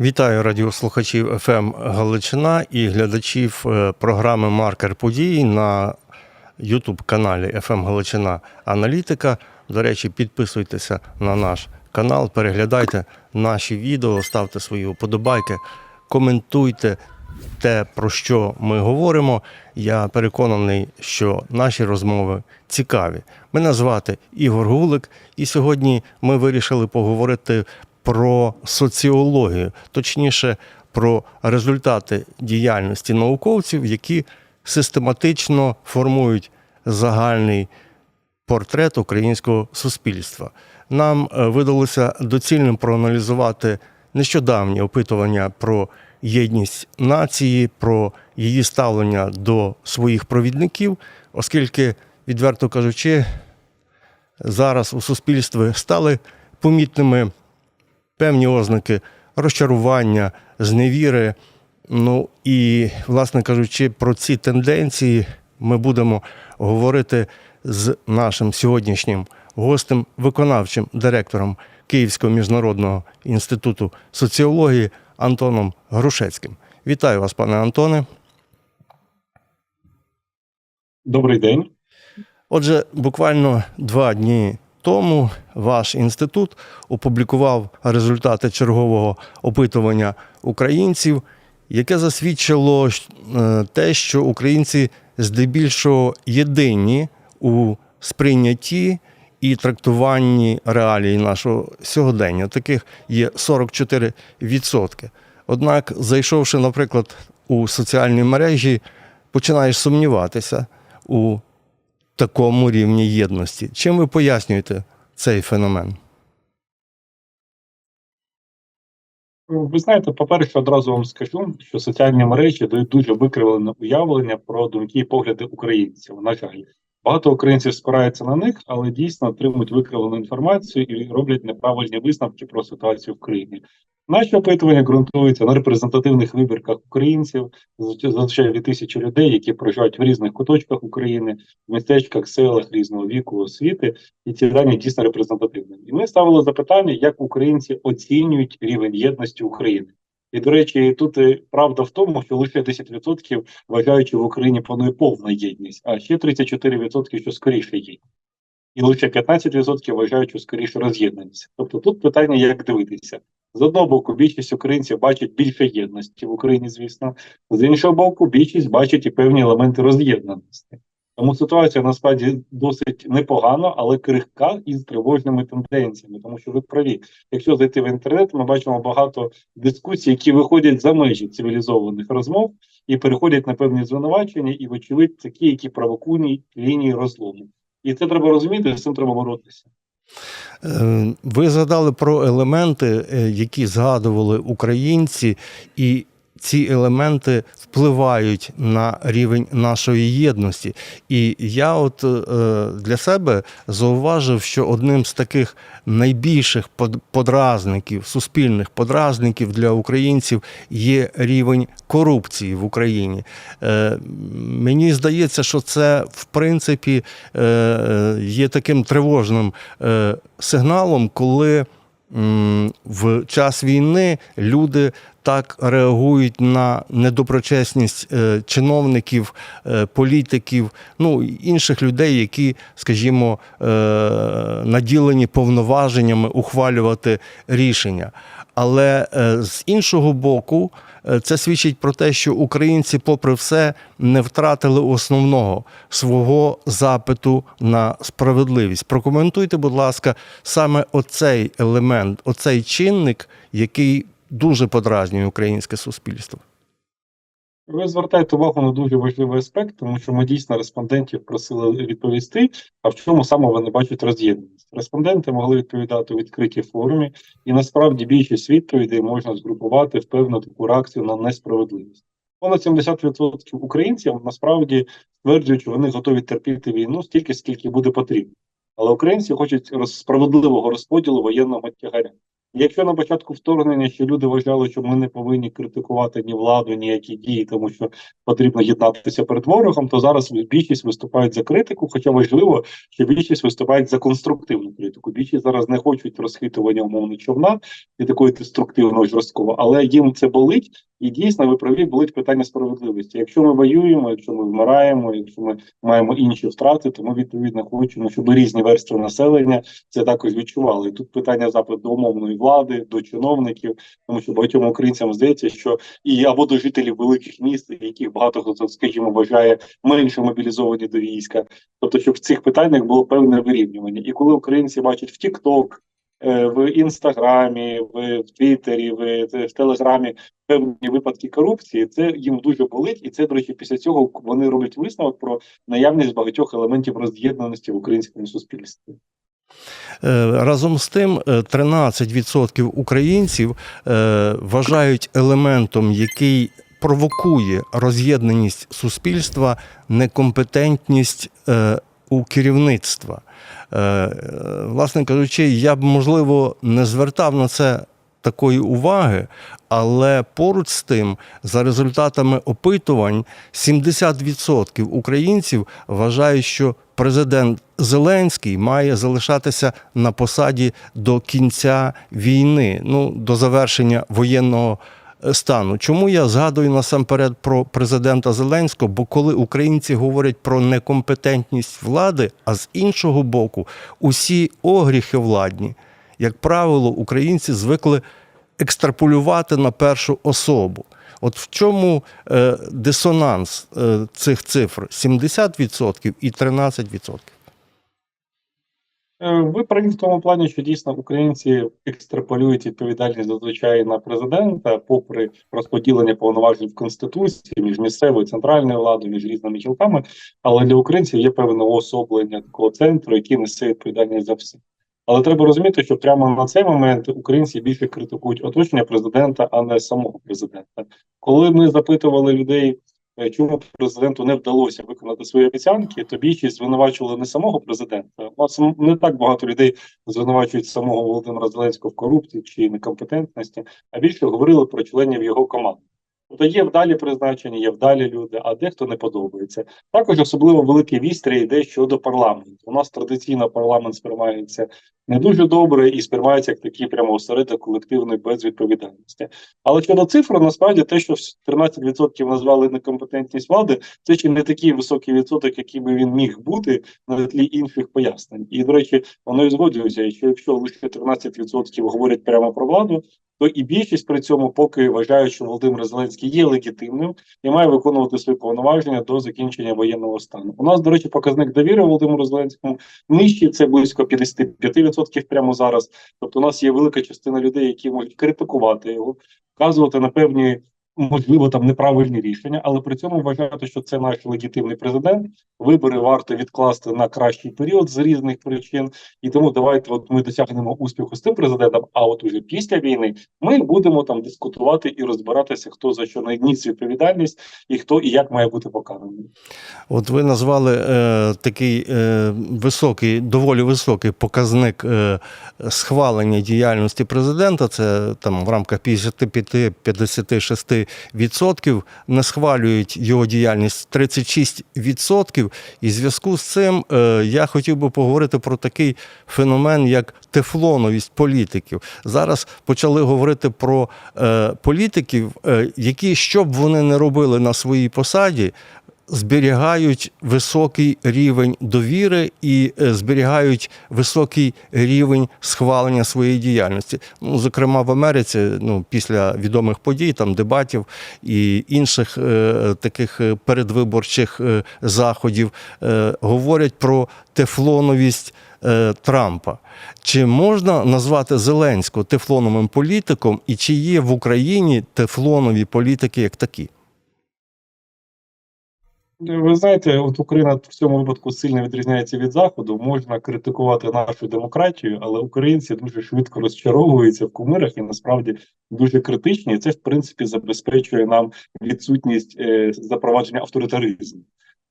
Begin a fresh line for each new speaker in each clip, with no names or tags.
Вітаю радіослухачів ФМ Галичина і глядачів е, програми Маркер подій на Ютуб каналі ФМ Галичина Аналітика. До речі, підписуйтеся на наш канал, переглядайте наші відео, ставте свої вподобайки, коментуйте те, про що ми говоримо. Я переконаний, що наші розмови цікаві. Мене звати Ігор Гулик, і сьогодні ми вирішили поговорити про соціологію, точніше, про результати діяльності науковців, які систематично формують загальний портрет українського суспільства. Нам е, видалося доцільним проаналізувати нещодавні опитування про єдність нації, про її ставлення до своїх провідників, оскільки, відверто кажучи, зараз у суспільстві стали помітними певні ознаки розчарування, зневіри. Ну і, власне кажучи, про ці тенденції ми будемо говорити з нашим сьогоднішнім гостем, виконавчим директором Київського міжнародного інституту соціології Антоном Грушецьким. Вітаю вас, пане Антоне.
Добрий день.
Отже, буквально два дні тому ваш інститут опублікував результати чергового опитування українців, яке засвідчило е, те, що українці здебільшого єдині у сприйнятті і трактуванні реалій нашого сьогодення. Таких є 44%. Однак, зайшовши, наприклад, у соціальні мережі, починаєш сумніватися у такому рівні єдності. Чим ви пояснюєте цей феномен?
Ви знаєте, по-перше, одразу вам скажу, що соціальні мережі дають дуже викривлене уявлення про думки і погляди українців. На жаль, багато українців спираються на них, але дійсно отримують викривлену інформацію і роблять неправильні висновки про ситуацію в країні. Наші опитування ґрунтуються на репрезентативних вибірках українців, зазвичай від тисячі людей, які проживають в різних куточках України, в містечках, селах різного віку, освіти, і ці дані дійсно репрезентативні. І ми ставили запитання, як українці оцінюють рівень єдності України. І, до речі, тут правда в тому, що лише 10% вважають, що в Україні панує повна єдність, а ще 34% що скоріше є. І лише 15% вважають, що скоріше роз'єднаність. Тобто тут питання, як дивитися. З одного боку, більшість українців бачить більше єдності в Україні, звісно, з іншого боку, більшість бачить і певні елементи роз'єднаності. Тому ситуація насправді досить непогана, але крихка із тривожними тенденціями. Тому що ви праві, якщо зайти в інтернет, ми бачимо багато дискусій, які виходять за межі цивілізованих розмов і переходять на певні звинувачення, і, вочевидь, такі, які провокують лінії розлому. І це треба розуміти, з цим треба боротися.
Е, Ви згадали про елементи, е, які згадували українці, і ці елементи впливають на рівень нашої єдності. І я, от е, для себе зауважив, що одним з таких найбільших подразників, суспільних подразників для українців є рівень корупції в Україні. Е, Мені здається, що це в принципі е, є таким тривожним сигналом, коли в час війни люди так реагують на недоброчесність е, чиновників, е, політиків, ну інших людей, які, скажімо, е, наділені повноваженнями ухвалювати рішення. Але з іншого боку, це свідчить про те, що українці, попри все, не втратили основного свого запиту на справедливість. Прокоментуйте, будь ласка, саме оцей елемент, оцей чинник, який дуже подразнює українське суспільство.
Ви звертаєте увагу на дуже важливий аспект, тому що ми дійсно респондентів просили відповісти, а в чому саме вони бачать роз'єднаність. Респонденти могли відповідати у відкритій формі, і насправді більшість відповідей можна згрупувати в певну таку реакцію на несправедливість. Понад 70% українців насправді стверджують, що вони готові терпіти війну стільки, скільки буде потрібно. Але українці хочуть справедливого розподілу воєнного тягаря. Якщо на початку вторгнення ще люди вважали, що ми не повинні критикувати ні владу, ніякі дії, тому що потрібно єднатися перед ворогом, то зараз більшість виступають за критику. Хоча важливо, що більшість виступають за конструктивну критику. Більшість зараз не хочуть розхитування умовно човна і такої деструктивного жорсткого, але їм це болить. І дійсно ви праві болить питання справедливості. Якщо ми воюємо, якщо ми вмираємо, якщо ми маємо інші втрати, то ми відповідно хочемо, щоб різні верстви населення це також відчували. І тут питання запит до умовної влади, до чиновників, тому що багатьом українцям здається, що і або до жителів великих міст, яких багато хто, скажімо, вважає менше мобілізовані до війська. Тобто, щоб в цих питаннях було певне вирівнювання. І коли українці бачать в TikTok, в інстаграмі, в Твіттері, в, в Телеграмі певні випадки корупції, це їм дуже болить, і це, до речі, після цього вони роблять висновок про наявність багатьох елементів роз'єднаності в українському суспільстві.
Е, Разом з тим, е, 13% українців е, вважають елементом, який провокує роз'єднаність суспільства, некомпетентність е, у керівництва. Е, Власне кажучи, я б можливо не звертав на це такої уваги, але поруч з тим, за результатами опитувань, 70% українців вважають, що президент Зеленський має залишатися на посаді до кінця війни, ну до завершення воєнного стану. Чому я згадую насамперед про президента Зеленського? Бо коли українці говорять про некомпетентність влади, а з іншого боку, усі огріхи владні, як правило, українці звикли екстраполювати на першу особу. От в чому е, дисонанс е, цих цифр: 70% і 13%?
Е, Ви праві в тому плані, що дійсно українці екстраполюють відповідальність зазвичай на президента, попри розподілення повноважень в конституції між місцевою центральною владою, між різними гілками. Але для українців є певне уособлення такого центру, який несе відповідальність за все. Але треба розуміти, що прямо на цей момент українці більше критикують оточення президента, а не самого президента. Коли ми запитували людей, чому президенту не вдалося виконати свої обіцянки, то більшість звинувачували не самого президента. Нас не так багато людей звинувачують самого Володимира Зеленського в корупції чи некомпетентності, а більше говорили про членів його команди. Тобто є вдалі призначення, є вдалі люди, а дехто не подобається. Також особливо великий вістрій йде щодо парламенту. У нас традиційно парламент сприймається не дуже добре і сприймається як такий прямо осередок колективної безвідповідальності. Але щодо цифр, насправді те, що 13% назвали некомпетентність влади, це ще не такий високий відсоток, який би він міг бути на тлі інших пояснень. І до речі, воно і що якщо лише 13% говорять прямо про владу, то і більшість при цьому поки вважають, що Володимир Зеленський є легітимним і має виконувати свої повноваження до закінчення воєнного стану. У нас, до речі, показник довіри Володимиру Зеленському нижчий, це близько 55% прямо зараз. Тобто, у нас є велика частина людей, які можуть критикувати його, вказувати на певні. Можливо, там неправильні рішення, але при цьому вважати, що це наш легітимний президент. Вибори варто відкласти на кращий період з різних причин, і тому давайте, от ми досягнемо успіху з тим президентом. А от уже після війни ми будемо там дискутувати і розбиратися, хто за що найніс відповідальність і хто і як має бути покараний.
От ви назвали е, такий е, високий, доволі високий показник е, схвалення діяльності президента. Це там в рамках 55-56% не схвалюють його діяльність 36%. І в зв'язку з цим е, я хотів би поговорити про такий феномен, як тефлоновість політиків. Зараз почали говорити про е, політиків, е, які що б вони не робили на своїй посаді. Зберігають високий рівень довіри і е, зберігають високий рівень схвалення своєї діяльності. Ну, зокрема, в Америці, ну після відомих подій, там дебатів і інших е, таких е, передвиборчих е, заходів, е, говорять про тефлоновість е, Трампа. Чи можна назвати Зеленського тефлоновим політиком, і чи є в Україні тефлонові політики як такі?
Ви знаєте, от Україна в цьому випадку сильно відрізняється від заходу. Можна критикувати нашу демократію, але українці дуже швидко розчаровуються в кумирах і насправді дуже критичні. Це в принципі забезпечує нам відсутність е, запровадження авторитаризму.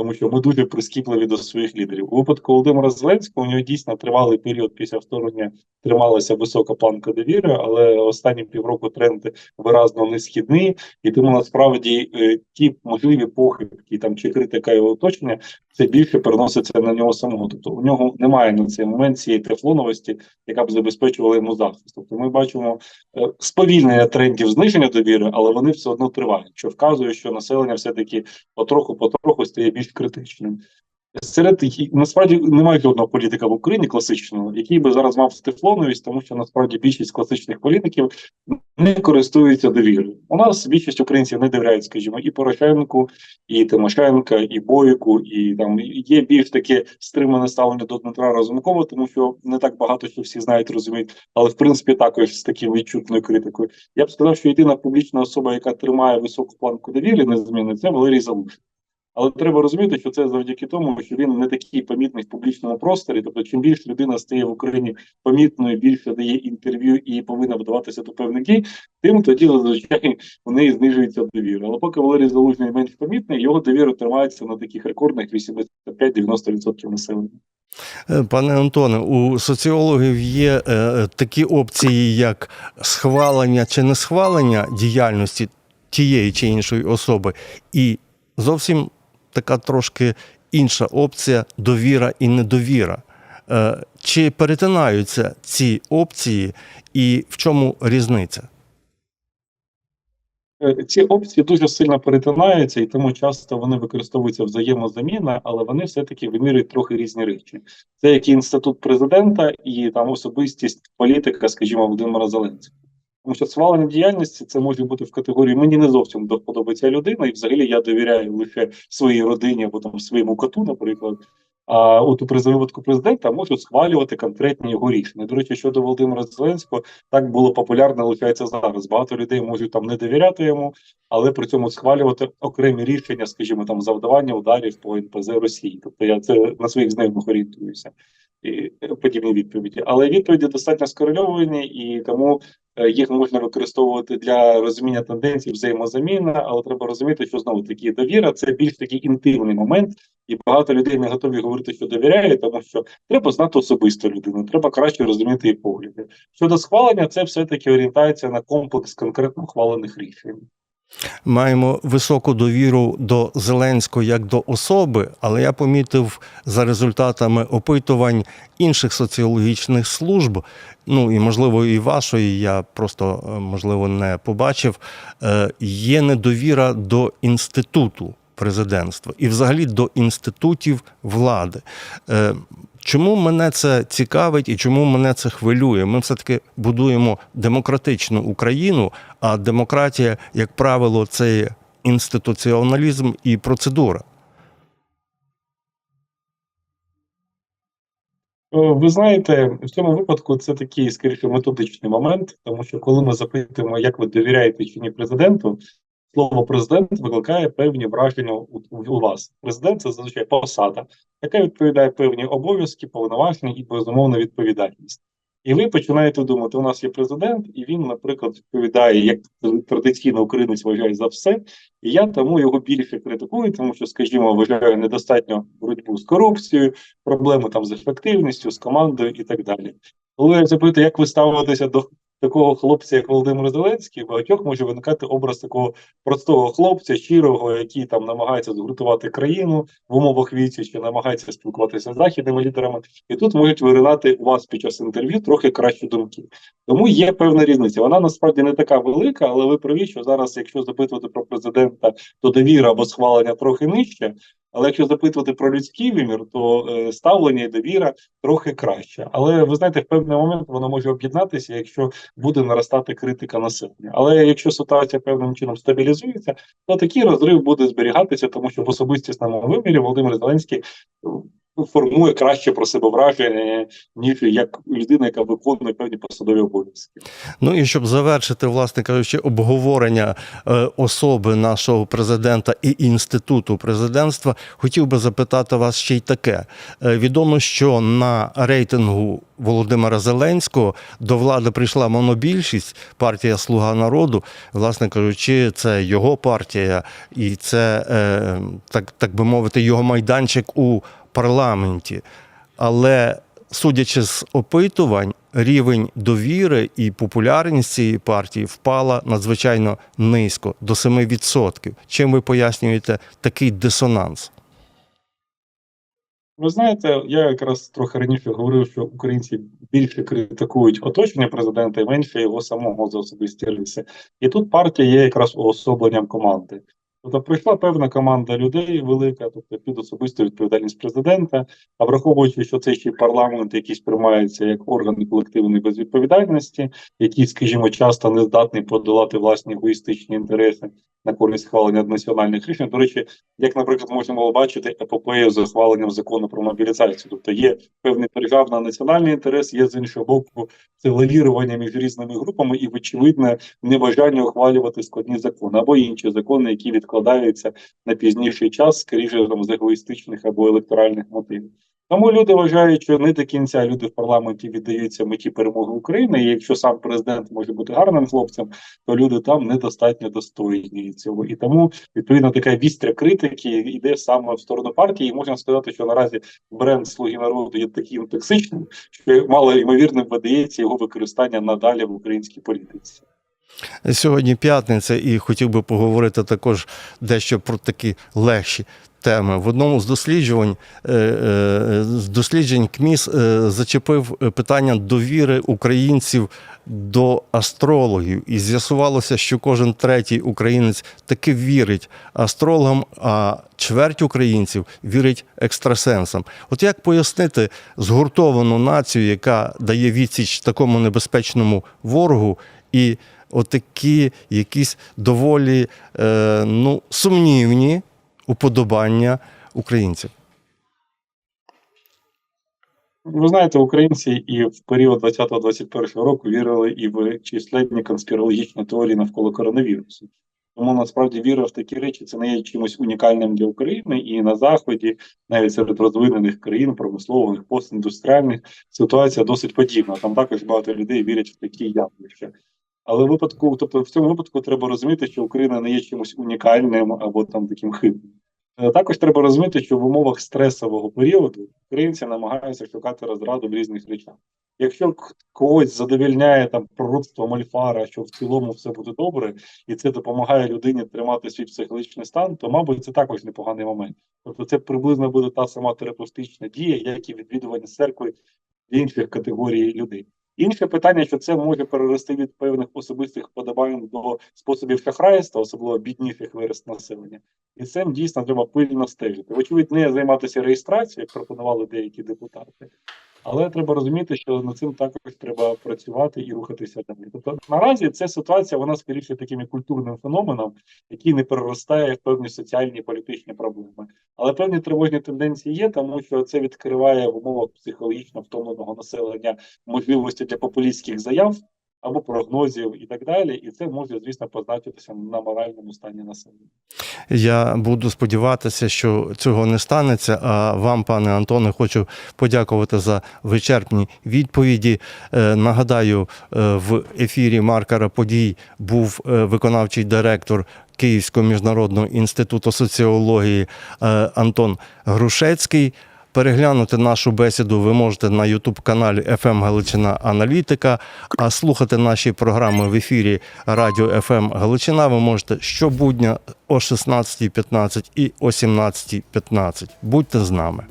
Тому що ми дуже прискіпливі до своїх лідерів. У випадку Володимира Зеленського у нього дійсно тривалий період після вторгнення трималася висока планка довіри, але останні півроку тренд виразно несхідний, і тому насправді е, ті можливі похибки там чи критика його оточення це більше переноситься на нього самого. Тобто у нього немає на цей момент цієї тефлоновості, яка б забезпечувала йому захист. Тобто ми бачимо е, сповільнення трендів зниження довіри, але вони все одно тривають, що вказує, що населення все таки потроху потроху стає більш критичним. Серед насправді немає жодного політика в Україні класичного, який би зараз мав тефлоновість, тому що насправді більшість класичних політиків не користуються довірою. У нас більшість українців не довіряють, скажімо, і Порошенку, і Тимошенка, і Бойку, і там є більш таке стримане ставлення до Дмитра Разумкова, тому що не так багато що всі знають, розуміють, але в принципі також з таким відчутною критикою. Я б сказав, що єдина публічна особа, яка тримає високу планку довіри незмінно, це Валерій Залужний. Але треба розуміти, що це завдяки тому, що він не такий помітний в публічному просторі. Тобто, чим більше людина стає в Україні помітною, більше дає інтерв'ю і повинна вдаватися до певних дій, тим тоді зазвичай у неї знижується довіра. Але поки Валерій Залужний менш помітний, його довіра тримається на таких рекордних 85-90% населення.
Е, Пане Антоне, у соціологів є е, такі опції, як схвалення чи не схвалення діяльності тієї чи іншої особи, і зовсім така трошки інша опція довіра і недовіра. Е, Чи перетинаються ці опції, і в чому різниця?
Е, Ці опції дуже сильно перетинаються, і тому часто вони використовуються взаємозаміна, але вони все-таки вимірюють трохи різні речі. Це як і інститут президента і там особистість політика, скажімо, Володимира Зеленського. Тому що схвалення діяльності це може бути в категорії мені не зовсім подобається людина, і взагалі я довіряю лише своїй родині або там своєму коту, наприклад. А от у приз- випадку президента можуть схвалювати конкретні його рішення. До речі, щодо Володимира Зеленського, так було популярно, лишається зараз. Багато людей можуть там не довіряти йому, але при цьому схвалювати окремі рішення, скажімо, там завдавання ударів по НПЗ Росії. Тобто я це на своїх знайомих орієнтуюся. Е, подібні відповіді. Але відповіді достатньо скорельовані, і тому е, їх можна використовувати для розуміння тенденцій взаємозаміна, але треба розуміти, що знову таки довіра це більш такий інтимний момент, і багато людей не готові говорити, що довіряють, тому що треба знати особисто людину, треба краще розуміти її погляди. Щодо схвалення, це все таки орієнтація на комплекс конкретно ухвалених рішень.
Маємо високу довіру до Зеленського як до особи, але я помітив за результатами опитувань інших соціологічних служб, ну і можливо і вашої, я просто е, можливо не побачив. е, Є недовіра до інституту президентства і взагалі до інститутів влади. Е, Чому мене це цікавить і чому мене це хвилює? Ми все-таки будуємо демократичну Україну, а демократія, як правило, це інституціоналізм і процедура.
Ви знаєте, в цьому випадку це такий скоріше методичний момент, тому що коли ми запитуємо, як ви довіряєте чи ні президенту, слово президент викликає певні враження у, у вас. Президент це зазвичай посада, яка відповідає певні обов'язки, повноваження і безумовно відповідальність. І ви починаєте думати, у нас є президент, і він, наприклад, відповідає, як традиційно українець вважає за все, і я тому його більше критикую, тому що, скажімо, вважаю недостатньо боротьбу з корупцією, проблеми там з ефективністю, з командою і так далі. Коли я запитую, як ви ставитеся до такого хлопця, як Володимир Зеленський, багатьох може виникати образ такого простого хлопця, щирого, який там намагається згуртувати країну в умовах віці, чи намагається спілкуватися з західними лідерами, і тут можуть виринати у вас під час інтерв'ю трохи кращі думки. Тому є певна різниця. Вона насправді не така велика, але ви праві, що зараз, якщо запитувати про президента, то довіра або схвалення трохи нижче. Але якщо запитувати про людський вимір, то е, ставлення і довіра трохи краще. Але ви знаєте, в певний момент воно може об'єднатися, якщо буде наростати критика населення. Але якщо ситуація певним чином стабілізується, то такий розрив буде зберігатися, тому що в особистісному вимірі Володимир Зеленський формує краще про себе враження, ніж як людина, яка виконує певні посадові обов'язки.
Ну і щоб завершити, власне кажучи, обговорення е, особи нашого президента і інституту президентства, хотів би запитати вас ще й таке. Е, відомо, що на рейтингу Володимира Зеленського до влади прийшла монобільшість, партія Слуга народу. Власне кажучи, це його партія, і це е, так, так би мовити, його майданчик у парламенті. Але судячи з опитувань, рівень довіри і популярність цієї партії впала надзвичайно низько до 7%. Чим ви пояснюєте такий дисонанс?
Ви знаєте, я якраз трохи раніше говорив, що українці більше критикують оточення президента і менше його самого за особисті риси. І тут партія є якраз уособленням команди. Тобто прийшла певна команда людей велика, тобто під особисту відповідальність президента. А враховуючи, що це ще парламент, який сприймається як орган колективної безвідповідальності, який, скажімо, часто не здатний подолати власні егоїстичні інтереси на користь схвалення національних рішень. До речі, як, наприклад, було бачити епопею з ухваленням закону про мобілізацію. Тобто є певний держав на національний інтерес, є з іншого боку це лавірування між різними групами і очевидне небажання ухвалювати складні закони або інші закони, які відкладаються на пізніший час, скоріше там з егоїстичних або електоральних мотивів. Тому люди вважають, що не до кінця люди в парламенті віддаються меті перемоги України. І якщо сам президент може бути гарним хлопцем, то люди там недостатньо достойні цього. І тому відповідно така вістря критики йде саме в сторону партії. І можна сказати, що наразі бренд Слуги народу є таким токсичним, що мало ймовірним видається його використання надалі в українській політиці.
Сьогодні п'ятниця, і хотів би поговорити також дещо про такі легші теми. В одному з досліджувань е, е, з досліджень КМІС е, зачепив питання довіри українців до астрологів, і з'ясувалося, що кожен третій українець таки вірить астрологам, а чверть українців вірить екстрасенсам. От як пояснити згуртовану націю, яка дає відсіч такому небезпечному ворогу, і отакі якісь доволі е, ну, сумнівні уподобання українців.
Ви знаєте, українці і в період 20-21 року вірили і в численні конспірологічні теорії навколо коронавірусу. Тому насправді віра в такі речі це не є чимось унікальним для України і на заході, навіть серед розвинених країн, промислових, постіндустріальних, ситуація досить подібна. Там також багато людей вірять в такі явища. Але в випадку, тобто в цьому випадку треба розуміти, що Україна не є чимось унікальним або там таким хибним. Е, Також треба розуміти, що в умовах стресового періоду українці намагаються шукати розраду в різних речах. Якщо когось задовільняє там пророцтво Мольфара, що в цілому все буде добре, і це допомагає людині тримати свій психологічний стан, то мабуть це також непоганий момент. Тобто, це приблизно буде та сама терапевтична дія, як і відвідування церкви для інших категорій людей. Інше питання, що це може перерости від певних особистих вподобань до способів шахрайства, особливо бідніших верст населення. І цим дійсно треба пильно стежити. Вочевидь, не займатися реєстрацією, як пропонували деякі депутати, але треба розуміти, що над цим також треба працювати і рухатися далі. Тобто наразі ця ситуація вона скоріше таким культурним феноменом, який не переростає в певні соціальні і політичні проблеми. Але певні тривожні тенденції є, тому що це відкриває в умовах психологічно втомленого населення можливості для популістських заяв або прогнозів і так далі. І це може, звісно, позначитися на моральному стані населення.
Я буду сподіватися, що цього не станеться. А вам, пане Антоне, хочу подякувати за вичерпні відповіді. Е, Нагадаю, е, в ефірі Маркера подій був е, виконавчий директор Київського міжнародного інституту соціології Антон Грушецький. Переглянути нашу бесіду ви можете на Ютуб-каналі «ФМ Галичина Аналітика, а слухати наші програми в ефірі Радіо ФМ Галичина ви можете щобудня о 16.15 і о 17.15. Будьте з нами.